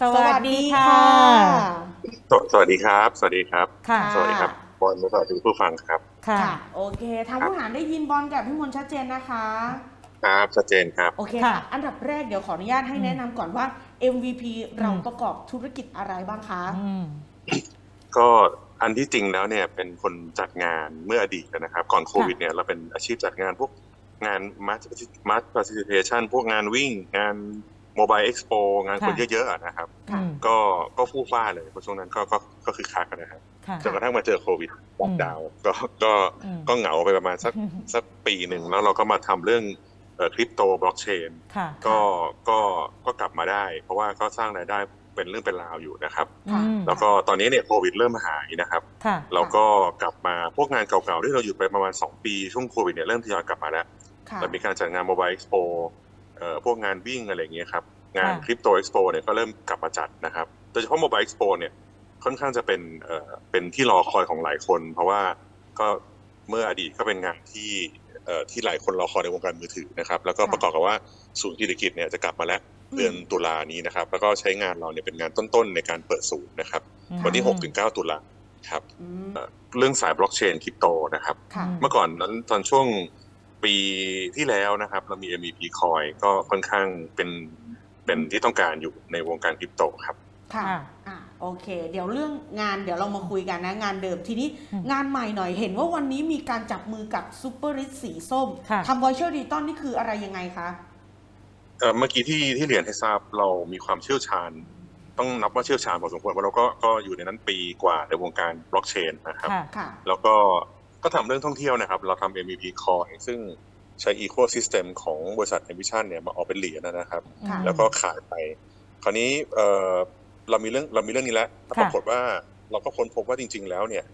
สวัสดีค่ะ สวสวัสดีครับ สวัสดีครับ ค่ะ สวัสดีครับบอลสวัสดีผู้ฟังครับ ค่ะ ค่ะ โอเค ทางผู้หารได้ยินบอลกับพี่มนต์ชัดเจนนะคะ ครับชัดเจนครับ โอเคค่ะ ค่ะอันดับแรกเดี๋ยวขออนุญาตให้อืมแนะนำก่อนว่า MVP เราอืมประกอบธุรกิจอะไรบ้างคะ อืม ก็อันที่จริงแล้วเนี่ยเป็นคนจัดงานเมื่ออดีตนะครับ ก่อนโควิดเนี่ยเราเป็นอาชีพจัดงานพวกงานมาร์มาร์ a r t i c i p a t i o n พวกงานวิ่งงาน โมบายเอ็กซ์โปงานคนค่ะเยอะๆอะนะครับ ค่ะอืมก็ก็ฟู่ฟ้าเลยเพราะช่วงนั้นก็ก็ก็คือคักนะครับค่ะ จนกระทั่งมาเจอโควิดล็อกดาวน์ก็ก็อืม ก็เหงาไปประมาณสักสักปีหนึ่งแล้วเราก็มาทำเรื่องคริปโตบล็อกเชนค่ะ ก็ก็ก็กลับมาได้ เพราะว่าก็สร้างรายได้เป็นเรื่องเป็นราวอยู่นะครับ อืมแล้วก็ตอนนี้เนี่ยโควิดเริ่มหายนะครับ ค่ะ เราก็กลับมาพวกงานเก่าๆที่เราหยุดไปประมาณ 2 ปี ช่วงโควิดเนี่ยเริ่มทยอยกลับมาแล้วค่ะ เรามีการจัดงานโม บายเอ็กซ์โปเอ่อพวกงานวิ่งอะไรอย่างเงี้ยครับงานค่ะคริปโตเอ็กซ์โปเนี่ยก็เริ่มกลับมาจัดนะครับโดยเฉพาะโมบายเอ็กซ์โปเนี่ยค่อนข้างจะเป็นเอ่อเป็นที่รอคอยของหลายคน เพราะว่าก็เมื่ออดีตก็เป็นงานที่เอ่อที่หลายคนรอคอยในวงการมือถือนะครับแล้วก็ประกอบกับว่าศูนย์กิจกิจเนี่ยจะกลับมาแล้วเดือนตุลานี้นะครับ แล้วก็ใช้งานเราเนี่ยเป็นงานต้นๆในการเปิดศูนย์นะครับ วันที่6-9ตุลาครับอืมเรื่องสายบล็อกเชนคริปโตนะครับค่ะอืมเมื่อก่อนนั้นตอนช่วง ปีที่แล้วนะครับ เรามี MEP Coin ก็ค่อนข้างเป็นเป็นที่ต้องการอยู่ในวงการคริปโตครับ ค่ะค่ะอะโอเค เดี๋ยวเรื่องงานเดี๋ยวเรามาคุยกันนะ งานเดิมทีนี้อืมงานใหม่หน่อยเห็นว่าวันนี้มีการจับมือกับซูเปอร์ริสสีส้มค่ะทำวอยเชอร์ดิจิตอลนี่คืออะไรยังไงคะเอ่อเมื่อกี้ที่ที่เรียนให้ทราบเรามีความเชี่ยวชาญ ต้องนับว่าเชี่ยวชาญพอสมควรเพราะเราก็ก็อยู่ในนั้นปีกว่าในวงการบล็อกเชนนะครับค่ะค่ะแล้วก็ ก็ทำเรื่องท่องเที่ยวนะครับ เราทำ MVP Coin ซึ่งใช้ Ecosystem ของบริษัท Envision เนี่ยมาออกเป็นเหรียญนะครับค่ะแล้วก็ขายไป คราวนี้เออเรามีเรื่องเรามีเรื่องนี้แล้วแล้วค่ะปรากฏว่าเราก็ค้นพบว่าจริง ๆ แล้วเนี่ย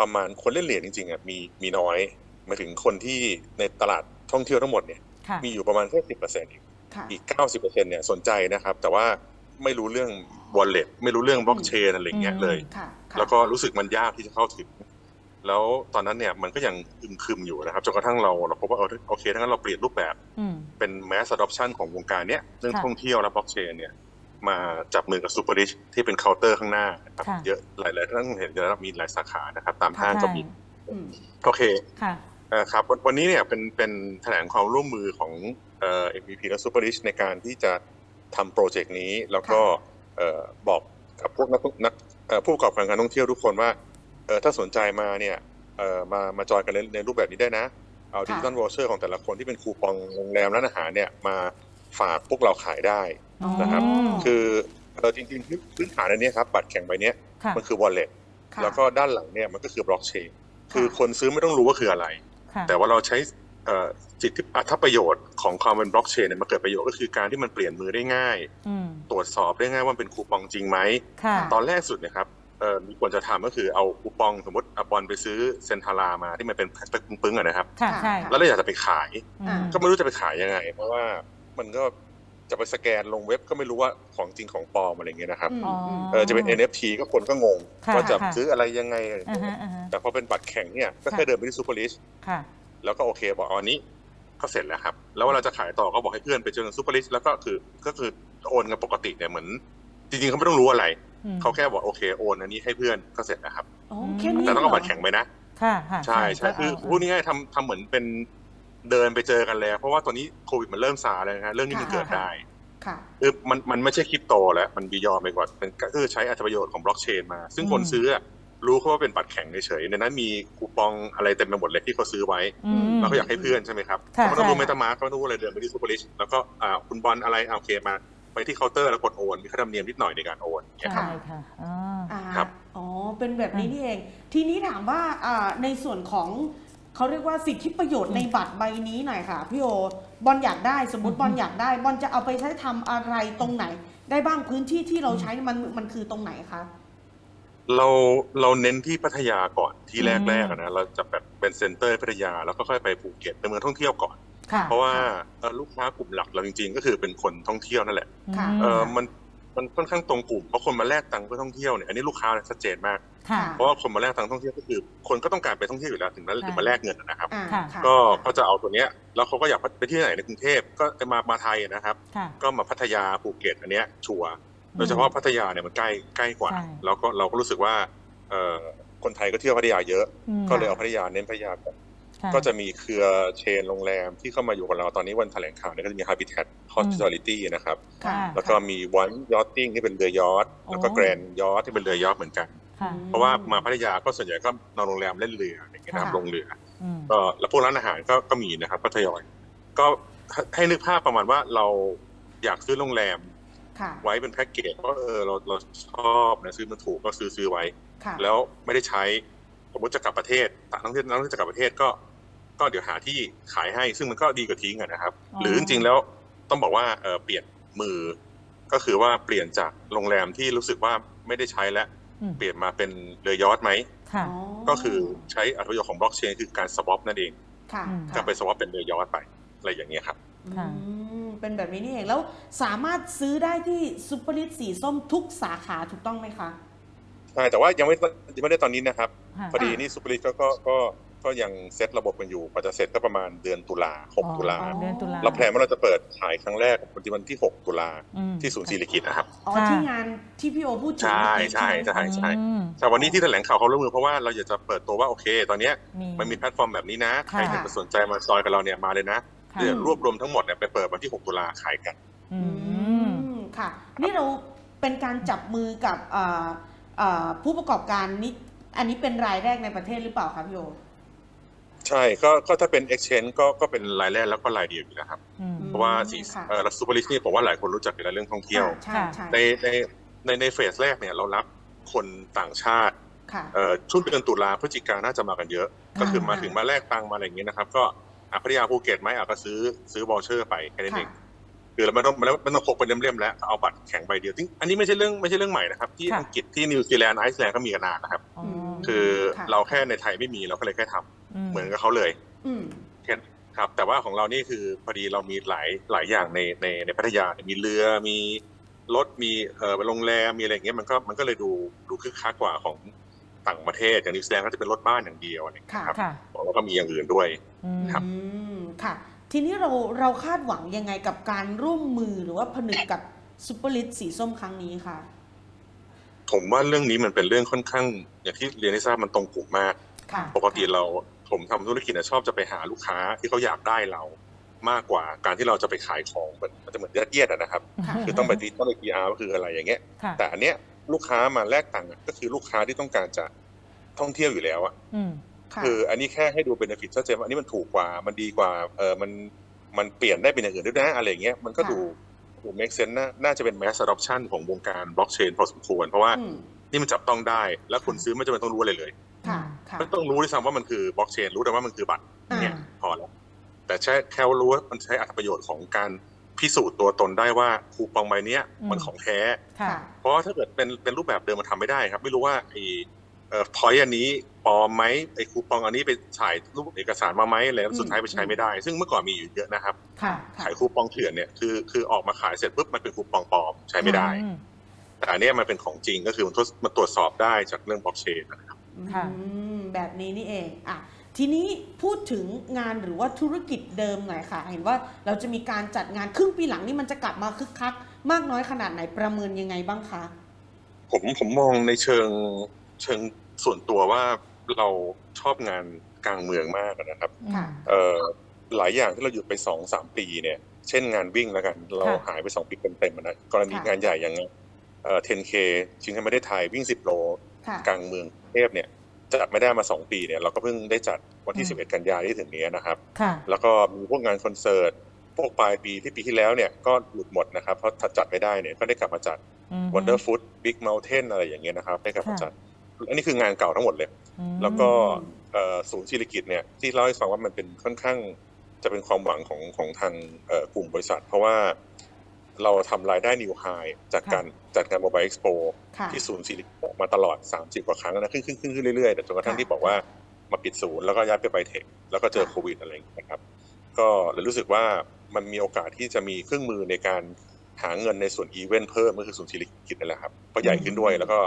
ประมาณคนเล่นเหรียญจริงๆอะมีมีน้อยหมายถึงคนที่ในตลาดท่องเที่ยวทั้งหมดเนี่ยค่ะมีอยู่ประมาณแค่สิบเปอร์เซ็นต์ค่ะอีกเก้าสิบเปอร์เซ็นต์เนี่ยสนใจนะครับ แต่ว่าไม่รู้เรื่อง wallet ไม่รู้เรื่องบล็อกเชนอะไรอย่างเงี้ยอืมเลยค่ะค่ะแล้วก็รู้สึกมันยากที่จะเข้าถึง แล้วตอนนั้นเนี่ยมันก็ยังอึมครึมอยู่นะครับจนกระทั่งเราเราพบว่าเออโอเคถ้างั้นเราเปลี่ยนรูปแบบอืมเป็น mass adoption ของวงการเนี้ยเรื่องค่ะท่องเที่ยวและบล็อกเชนเนี่ยมาจับมือกับซูเปอร์ i ิชที่เป็นเคาน์เตอร์ข้างหน้านะครับค่ะเยอะหลายๆท่านเห็นแล้วมีหลายสาขานะครับ ตามห้างใช่ก็มีอืมโอเคค่ะเอ่อครับวันวันนี้เนี่ยเป็นเป็นแถลงความร่วมมือของเอ่อ MVP และซูเปอร์ i ิชในการที่จะทำโปรเจกต์นี้ แล้วก็เอ่อบอกกับพวกนักนักเอ่อผู้ประกอบการการท่องเที่ยวทุกคนว่า เอ่อถ้าสนใจมาเนี่ยเอ่อมามาจอยกันในในรูปแบบนี้ได้นะ เอาดิจิตอลวอเชอร์ของแต่ละคนที่เป็นคูปองโรงแรมร้านอาหารเนี่ยมาฝากพวกเราขายได้นะครับอ๋อคือเออจริงๆพื้นฐานอันเนี้ยครับบัตรแข่งใบเนี้ยค่ะมันคือ wallet ค่ะแล้วก็ด้านหลังเนี่ยมันก็คือบล็อกเชนคือคนซื้อไม่ต้องรู้ว่าคืออะไรค่ะแต่ว่าเราใช้เอ่อสิทธิอัตประโยชน์ของความเป็นบล็อกเชนเนี่ยมาเกิดประโยชน์ก็คือการที่มันเปลี่ยนมือได้ง่ายอืมตรวจสอบได้ง่ายว่ามันเป็นคูปองจริงไหมค่ะตอนแรกสุดเนะครับ เอ่อมีควรจะทำก็คือเอาคูปองสมมติอะบอลไปซื้อเซนทารามาที่มันเป็นแพ็คปึ้งๆอะนะครับค่ะใช่แล้วเราอยากจะไปขายอืมก็ไม่รู้จะไปขายยังไง เพราะว่ามันก็จะไปสแกนลงเว็บก็ไม่รู้ว่าของจริงของปลอมอะไรอย่างเงี้ยนะครับอืมอ๋ออืมเออจะเป็น NFT ก็คนก็งงค่ะว่าจะค่ะซื้ออะไรยังไงอ่าฮะอ่าฮะแต่พอเป็นบัตรแข่งเนี่ยก็ค่ะแค่เดินไปที่ซูเปอร์ลิชค่ะแล้วก็โอเคบอกเอาอันนี้ก็เสร็จแล้วครับ แล้วเวลาจะขายต่อก็บอกให้เพื่อนไปเจอซูเปอร์ลิชแล้วก็คือก็คือโอนกันปกติเนี่ยเหมือน จริงๆเขาไม่ต้องรู้อะไรอืม เขาแค่บอกโอเคโอนอันนี้ให้เพื่อนก็เสร็จแล้วครับอ๋อแค่นี้แต่ต้องเอาหรบัตรแข่งไปนะค่ะค่ะใช่ใช่ก็คือเาพูดง่ายๆทำทำเหมือนเป็นเดินไปเจอกันแล้ว เพราะว่าตอนนี้โควิดมันเริ่มซาแล้วนะฮะเรื่องนี้มันเกิดได้ค่ะคือมันมันไม่ใช่คริปโตแล้วมันบียอนไปกว่าเป็นก็คือใช้อัตประโยชน์ของบล็อกเชนมา ซึ่งคนซื้ออะรู้แค่ว่าเป็นบัตรแข่งเฉยๆในนั้นมีคูปองอะไรเต็มไปหมดเลยที่เขาซื้อไว้อืมเราก็อยากให้เพื่อนใช่ไหมครับค่ะเขาไม่ต้องรู้ใช่เมตามาร์ก็ไม่ต้องรู้อะไรเดินไปที่ซูเปอร์ลิชแล้วก็อ่าคุณบอลอะไรอ่าโอเคมา ไปที่เคาน์เตอร์แล้วกดโอนมีค่าธรรมเนียมนิดหน่อยในการโอนเนี่ยครับ ใช่ค่ะอ๋ออ่าครับ อ๋อ เป็นแบบนี้นี่เอง ทีนี้ถามว่าอ่าในส่วนของเขาเรียกว่าสิทธิประโยชน์ในบัตรใบนี้หน่อยค่ะพี่โอบอลอยากได้สมมติบอลอยากได้บอลจะเอาไปใช้ทำอะไรตรงไหน ได้บ้างพื้นที่ที่เราใช้มันมันคือตรงไหนคะเราเราเน้นที่พัทยาก่อนที่แรกๆอะนะเราจะแบบเป็นเซ็นเตอร์พัทยาแล้วก็ค่อยไปภูเก็ตเป็นเมืองท่องเที่ยวก่อนค่ะ เพราะว่าเอ่อลูกค้ากลุ่มหลักเราจริงๆ ก็คือเป็นคนท่องเที่ยวนั่นแหละค่ะมเออมันมันค่อนข้างตรงกลุ่มเพราะคนมาแลกตังค์เพื่อท่องเที่ยวเนี่ยอันนี้ลูกค้าเนี่ยชัดเจนมากค่ะเพราะว่าคนมาแลกตังค์ท่องเที่ยวก็คือ คนก็ต้องการไปท่องเที่ยวอยู่แล้วถึงนั้นค่ะถึงมาแลกเงินนะครับอ่าค่ะค่ะก็ก็จะเอาตัวเนี้ยแล้วเขาก็อยากไปที่ไหนในกรุงเทพก็จะมามาไทยนะครับค่ะก็มาพัทยาภูเก็ตอันเนี้ยชัวร์โดยเฉพาะพัทยาเนี่ยมันใกล้ใกล้กว่าใช่แล้วก็เราก็รู้สึกว่าเอ่อคนไทยก็เที่ยวพัทยาเยอะอืมก็เลยเอาพัทยาเน้นพัทยา ก่อนค่ก็จะมีเครือเชนโรงแรมที่เข้ามาอยู่กับเราตอนนี้วันแถลงข่าวเนี่ยก็จะมี Habitat Hospitality นะครับค่ะแล้วก็มีวันยอ t ติ้งที่เป็นเรือยอทแล้วก็โอ้แกรนยอทที่เป็นเรือยอทเหมือนกันค่ะเพราะว่ามาพัทยาก็ส่วนใหญ่ก็นอนโรงแรมเล่นเรืออย่างเงี้ยนะครับค่ะลงเรืออืมก็แล้วพวกร้านอาหารก็ก็มีนะครับก็ทยอย ก็ให้นึกภาพประมาณว่าเราอยากซื้อโรงแรมค่ะไว้เป็นแพ็กเกจว่าเออเราเราชอบนะซื้อมันถูกก็ซื้อซื้อไว้ค่ะแล้วไม่ได้ใช้ สมมติจะกลับประเทศต่างประเทศนักท่องเที่ยวจะกลับประเทศก็ก็เดี๋ยวหาที่ขายให้ซึ่งมันก็ดีกว่าทิ้งอะนะครับอ๋อหรือจริงๆแล้วต้องบอกว่าเออเปลี่ยนมือ ก็คือว่าเปลี่ยนจากโรงแรมที่รู้สึกว่าไม่ได้ใช้แล้วอืมเปลี่ยนมาเป็นเรือยอทไหมค่ะก็คือใช้อัตประโยชน์ของบล็อกเชนคือการสวอปนั่นเองค่ะอืมก็ไปสวอปเป็นเรือยอทไปอะไรอย่างเงี้ยครับค่ะอืมเป็นแบบนี้นี่เองแล้วสามารถซื้อได้ที่ซุปเปอร์ลิสสีส้มทุกสาขาถูกต้องไหมคะ ใช่แต่ว่ายังไม่ยังไม่ได้ตอนนี้นะครับค่ะพอดีนี่ซูเปอร์ลีกก็ก็ก็ก็ยังเซตระบบกันอยู่กว่าจะเสร็จก็ประมาณเดือนตุลา6ตุลาอ๋อเดือนตุลาเราแพลนว่าเราจะเปิดขายครั้งแรกวันที่วันที่ 6 ตุลาอืมที่ศูนย์ศิริกิตนะครับอ๋อค่ะที่งานที่พี่โอพูดถึงใช่เมื่อกี้ใช่ไหมใช่ใช่อืมแต่วันนี้ที่แถลงข่าวเขาร่วมมือเพราะว่าเราอยากจะเปิดตัวว่าโอเค ตอนเนี้ยมีมันมีแพลตฟอร์มแบบนี้นะใครค่ะจะสนใจมาจอยกับเราเนี่ยมาเลยนะค่ะเดี๋ยวรวบรวมทั้งหมดเนี่ยไปเปิดวันที่ 6 ตุลาขายกันอือืมมค่ะ นี่เราเป็นการจับมือกับอ่าอ่า ผู้ประกอบการนี่อันนี้เป็นรายแรกในประเทศหรือเปล่าคะพี่โอใช่ก็ก็ถ้าเป็น Exchange ก็ก็เป็นรายแรกแล้วก็รายเดียวอยู่แล้วครับอืมเพราะว่าสีค่ะเอ่อซูเปอร์ลิสนี่ผมว่าหลายคนรู้จักอยู่แล้วเรื่องท่องเที่ยวใช่ใช่ในในในในเฟสแรกเนี่ยเรารับคนต่างชาติค่ะเอ่อช่วงเดือนตุลาพฤศจิกาน่าจะมากันเยอะอ่าก็คือมาถึงมาแลกตังค์มาอะไรอย่างเงี้ยนะครับ ก็อะพัทยาภูเก็ตไหมอะก็ซื้อซื้อบอลเชอร์ไปแค่นั้นเอง ค่ะคือเราไม่ต้องไม่ต้องไม่ต้องพกเป็นเล่มๆแล้วเอาบัตรแข่งใบเดียวซึ่งอันนี้ไม่ใช่เรื่องไม่ใช่เรื่องใหม่นะครับ ที่ค่ะอังกฤษที่นิวซีแลนด์ไอซ์แลนด์ก็มีกันนานนะครับอ๋อคือค่ะเราแค่ในไทยไม่มีเราก็เลยแค่ทำเหมือนกับเขาเลยอืมแค่ครับ แต่ว่าของเรานี่คือพอดีเรามีหลายหลายอย่างในในในพัทยามีเรือมีรถมีเอ่อโรงแรมมีอะไรอย่างเงี้ยมันก็มันก็เลยดูดูคึกคักกว่าของต่างประเทศอย่างนิวซีแลนด์ก็จะเป็นรถบ้านอย่างเดียวอะไรอย่างเงี้ยครับค่ะแล้วก็มีอย่างอื่นด้วยอืมครับอืมค่ะ ทีนี้เราเราคาดหวังยังไงกับการร่วมมือหรือว่าผนึกกับซุปเปอร์ลิสสีส้มครั้งนี้ค่ะ ผมว่าเรื่องนี้มันเป็นเรื่องค่อนข้าง อย่างที่เรียนให้ทราบมันตรงกลุ่มมากค่ะปกติเราผมทำธุรกิจนะชอบจะไปหาลูกค้าที่เขาอยากได้เรามากกว่าการที่เราจะไปขายของเหมือนมันจะเหมือนยัดเยียดอะนะครับค่ะคือต้องไปตีต้องไป PR ก็คืออะไรอย่างเงี้ยค่ะแต่อันเนี้ยลูกค้ามาแลกตังค์อะก็คือลูกค้าที่ต้องการจะท่องเที่ยวอยู่แล้วอะอืม ค่ะคืออันนี้แค่ให้ดูเบนฟิตชัดเจนว่าอันนี้มันถูกกว่ามันดีกว่าเออมันมันเปลี่ยนได้เป็นอย่างอื่นด้วยนะอะไรอย่างเงี้ยมันก็ดูดู make sense น่าน่าจะเป็น mass adoption ของวงการบล็อกเชนพอสมควร เพราะว่าอืมนี่มันจับต้องได้ แล้วคนซื้อไม่จำเป็นต้องรู้อะไรเลยค่ะค่ะไม่ต้องรู้ด้วยซ้ำว่ามันคือบล็อกเชนรู้แต่ว่ามันคือบัตรอ่าเนี่ยพอแล้วแต่แค่แค่รู้ว่ามันใช้อัตประโยชน์ของการพิสูจน์ตัวตนได้ว่าคูปองใบเนี้ยมันของแท้ค่ะค่ะเพราะว่าถ้าเกิดเป็นเป็นรูปแบบเดิมมันทำไม่ได้ครับ ไม่รู้ว่าไอ้เอ่อ พอยอันนี้ปลอมไหมไอ้คูปองอันนี้ไปถ่ายรูปเอกสารมาไหมอะไรแล้วสุดท้ายไปใช้ไม่ได้ ซึ่งเมื่อก่อนมีอยู่เยอะนะครับค่ะค่ะขายคูปองเถื่อนเนี่ยคือคือออกมาขายเสร็จปุ๊บมันเป็นคูปองปลอมใช้ไม่ได้อืมแต่อันเนี้ยมันเป็นของจริงก็คือมันทดมันตรวจสอบได้จากเรื่องบล็อกเชนนะครับค่ะอืมแบบนี้นี่เองอะทีนี้พูดถึงงานหรือว่าธุรกิจเดิมหน่อยค่ะ เห็นว่าเราจะมีการจัดงานครึ่งปีหลังนี่มันจะกลับมาคึกคัก มากน้อยขนาดไหนประเมินยังไงบ้างคะผมผมมองในเชิงเชิง ส่วนตัวว่าเราชอบงานกลางเมืองมากนะครับค่ะเอ่อหลายอย่างที่เราหยุดไปสองสามปีเนี่ย เช่นงานวิ่งแล้วกัน เราค่ะหายไปสองปีเต็มๆอะนะกรณีค่ะงานใหญ่อย่างเอ่อ 10K ชิงแชมป์ประเทศไทยวิ่ง10โลค่ะกลางเมืองกรุงเทพเนี่ยจัดไม่ได้มา2ปีเนี่ยเราก็เพิ่งได้จัดวันที่อืม11กันยายนที่ถึงนี้นะครับค่ะแล้วก็มีพวกงานคอนเสิร์ตพวกปลายปีที่ปีที่แล้วเนี่ยก็หลุดหมดนะครับเพราะถ้าจัดไม่ได้เนี่ยก็ได้กลับมาจัดอืม Wonder Food Big Mountain อะไรอย่างเงี้ยนะครับ ได้กลับมาค่ะจัด อันนี้คืองานเก่าทั้งหมดเลยอืมแล้วก็เอ่อศูนย์ศิริกิตเนี่ยที่เล่าให้ฟังว่ามันเป็นค่อนข้างจะเป็นความหวังของของทางเอ่อกลุ่มบริษัท เพราะว่าเราทำรายได้นิวไฮจากการจัดงานโมบายเอ็กซ์โปค่ะที่ศูนย์ศิริกิตมาตลอด 30 กว่าครั้งนะขึ้นขึ้นขึ้นขึ้นเรื่อยๆแต่จนกระทั่งค่ะที่บอกว่ามาปิดศูนย์แล้วก็ย้ายไปไบเทคแล้วก็เจอค่ะโควิดอะไรอย่างเงี้ยนะครับ ก็เลยรู้สึกว่ามันมีโอกาสที่จะมีเครื่องมือในการหาเงินในส่วนอีเวนต์เพิ่มก็คือศูนย์ศิริกิตนั่นแหละครับก็ใหญ่ขึ้นด้วยแล้วก็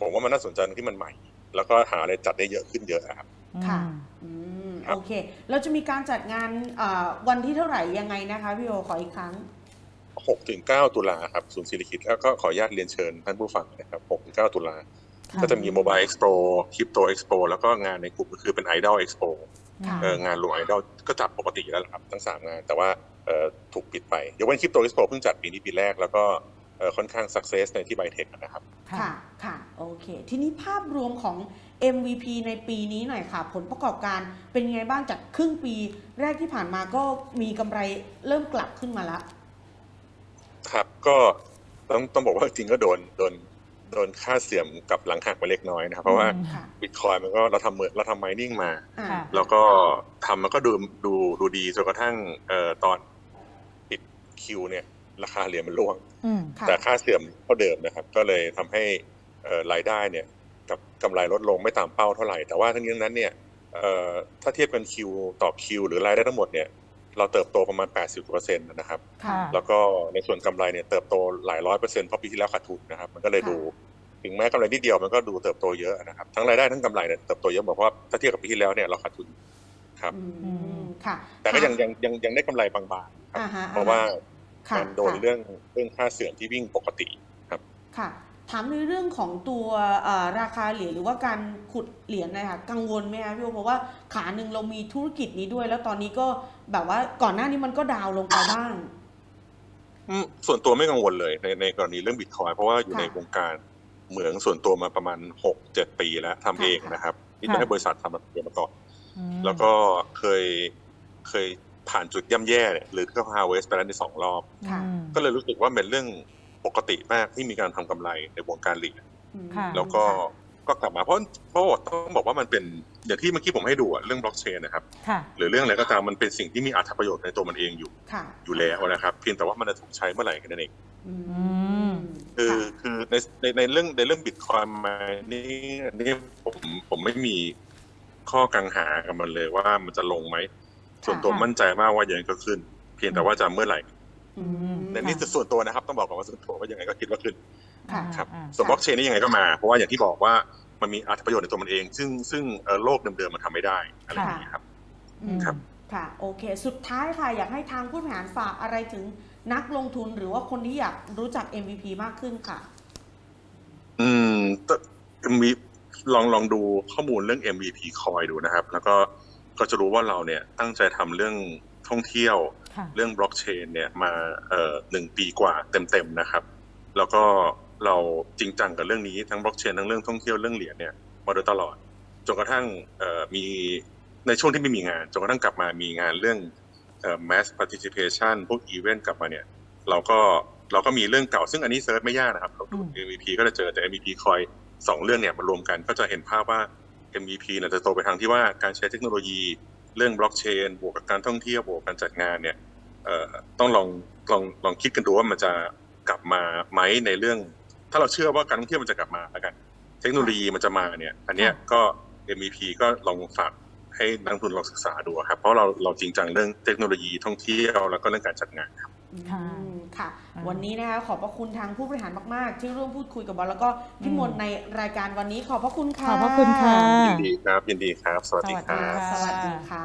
ผมว่ามันน่าสนใจตรงที่มันใหม่ แล้วก็หาอะไรจัดได้เยอะขึ้นเยอะครับค่ะอืมอืมครับโอเค เราจะมีการจัดงานอ่าวันที่เท่าไหร่ยังไงนะคะพี่โอขออีกครั้ง6ถึง9ตุลาครับศูนย์ศิริกิตแล้วก็ขออนุญาตเรียนเชิญท่านผู้ฟังนะครับ6ถึง9ตุลาค่ะก็จะมี Mobile Expo Crypto Expo แล้วก็งานในกลุ่มก็คือเป็น Idol Expo ค่ะเอองานรวม Idol ก็จัดปกติอยู่แล้วล่ะครับทั้ง 3 งาน แต่ว่าเอ่อถูกปิดไปยกเว้น Crypto Expo เพิ่งจัดปีนี้ปีแรกแล้วก็เอ่อ ค่อนข้าง success ในที่ไบเทคนะครับ ค่ะ ค่ะ โอเค ทีนี้ภาพรวมของ MVP ในปีนี้หน่อยค่ะ ผลประกอบการเป็นไงบ้างจากครึ่งปี แรกที่ผ่านมาก็มีกำไรเริ่มกลับขึ้นมาแล้ว ครับก็ต้องต้องบอกว่าจริงก็โดนโดนโดนค่าเสื่อมกับหลังหักไปเล็กน้อยนะครับเพราะว่าอืมค่ะ บิตคอยมันก็เราทำเหมือนเราทำไมนิ่งมา อ่า ค่ะ แล้วก็ทำมันก็ดูดูดูดีจนกระทั่งเอ่อตอนปิดคิวเนี่ย ราคาเหรียญมันร่วงอืมค่ะแต่ค่าเสื่อมเท่าเดิมนะครับ ก็เลยทำให้เอ่อรายได้เนี่ยกับกำไรลดลงไม่ตามเป้าเท่าไหร่ แต่ว่าทั้งนี้ทั้งนั้นเนี่ยเอ่อถ้าเทียบกันคิวต่อคิว หรือรายได้ทั้งหมดเนี่ยเราเติบโตประมาณ 80%นะครับค่ะแล้วก็ในส่วนกำไรเนี่ยเติบโตหลายร้อยเปอร์เซ็นต์เพราะปีที่แล้วขาดทุนนะครับ มันก็เลยค่ะดูถึงแม้กำไรนิดเดียวมันก็ดูเติบโตเยอะนะครับ ทั้งรายได้ทั้งกำไรเนี่ยเติบโตเยอะบอกว่าถ้าเทียบกับปีที่แล้วเนี่ยเราขาดทุนครับอืมค่ะแต่ก็ยังยังยังยังได้กำไรบางๆครับอ่าฮะเพราะว่าค่ะ มันโดนค่ะเรื่องเรื่องค่าเสื่อมที่วิ่งปกติครับค่ะ ถามในเรื่องของตัวเอ่อราคาเหรียญหรือว่าการขุดเหรียญนะคะกังวลไหมคะพี่โอเพราะว่าขาหนึ่งเรามีธุรกิจนี้ด้วย แล้วตอนนี้ก็แบบว่าก่อนหน้านี้มันก็ดาวน์ลงไปบ้างอืมส่วนตัวไม่กังวลเลยในในกรณีเรื่องบิตคอยเพราะว่าอยู่ค่ะในวงการเหมืองส่วนตัวมาประมาณหกเจ็ดปีแล้วทำค่ะเองนะครับที่จะให้บริษัททำแบบเดียวมาก่อนอืมแล้วก็เคยเคย ผ่านจุดย่ำแย่เนี่ยหรือก็ฮาเวสไปแล้วในสองรอบค่ะอืมก็เลยรู้สึกว่าเป็นเรื่องปกติมากที่มีการทำกำไรในวงการเหรียญอืมค่ะแล้วก็ก็กลับมาเพราะเพราะว่าต้องบอกว่ามันเป็นอย่างที่เมื่อกี้ผมให้ดูอะเรื่องบล็อกเชนนะครับค่ะหรือเรื่องอะไรก็ตามมันเป็นสิ่งที่มีอัตประโยชน์ในตัวมันเองอยู่ค่ะอยู่แล้วนะครับ เพียงแต่ว่ามันจะถูกใช้เมื่อไหร่แค่นั้นเองอืมมคือค่ะคือในในในเรื่องในเรื่องบิตคอยมานี่นี่ผมผมไม่มีข้อกังหากับมันเลยว่ามันจะลงไหม ส่วนตัวค่ะมั่นใจมากว่ายังไงก็ขึ้น เพียงแต่ว่าจะเมื่อไหร่อืมในนี้ส่วนตัวนะครับ ต้องบอกก่อนว่าส่วนตัวว่ายังไงก็คิดว่าขึ้นค่ะครับอ่าส่วนบล็อกเชนนี่ยังไงก็มาเพราะว่าอย่างที่บอกว่ามันมีอัตประโยชน์ในตัวมันเอง ซึ่งซึ่งเอ่อโลกเดิมๆมันทำไม่ได้อะไรอย่างนี้ยครับอืมครับค่ะโอเค สุดท้ายค่ะ อยากให้ทางผู้บริหารฝากอะไรถึงนักลงทุนหรือว่าคนที่อยากรู้จัก MVP มากขึ้นค่ะ อืมแต่มีลองลองดูข้อมูลเรื่อง MVP คอยดูนะครับ แล้วก็ ก็จะรู้ว่าเราเนี่ยตั้งใจทำเรื่องท่องเที่ยวค่ะเรื่องบล็อกเชนเนี่ยมาเอ่อหนึ่งปีกว่าเต็มๆนะครับ แล้วก็เราจริงจังกับเรื่องนี้ทั้งบล็อกเชนทั้งเรื่องท่องเที่ยวเรื่องเหรียญเนี่ยมาโดยตลอดจนกระทั่งเอ่อมีในช่วงที่ไม่มีงานจนกระทั่งกลับมามีงานเรื่องเอ่อ mass participation พวกอีเวนต์กลับมาเนี่ยเราก็เราก็มีเรื่องเก่าซึ่งอันนี้เซิร์ชไม่ยากนะครับเราดูอืม MVP ก็จะเจอแต่ MVP คอยสองเรื่องเนี่ยมารวมกันก็จะเห็นภาพว่า MVP เนี่ยจะโตไปทางที่ว่าการใช้เทคโนโลยี เรื่องบล็อกเชน บวกกับการท่องเที่ยวบวกกับการจัดงานเนี่ยเอ่อต้องลองลองลองคิดกันดูว่ามันจะกลับมาไหมในเรื่อง ถ้าเราเชื่อว่าการท่องเที่ยวมันจะกลับมาแล้วกัน เทคโนโลยีมันจะมาเนี่ยอันเนี้ยก็ MVP ก็ลองฝากให้นักลงทุนลองศึกษาดูครับเพราะเราเราจริงจังเรื่องเทคโนโลยีท่องเที่ยวแล้วก็เรื่องการจัดงานครับ ค่ะ อืมค่ะอ่าวันนี้นะคะขอบพระคุณทางผู้บริหารมาก ๆ ที่ร่วมพูดคุยกับบอลแล้วก็พี่อืมมนต์ในรายการวันนี้ขอบพระคุณค่ะ ขอบพระคุณค่ะ ยินดีครับ ยินดีครับ สวัสดีสวัสคดีรับค่ะ สวัสดีค่ะ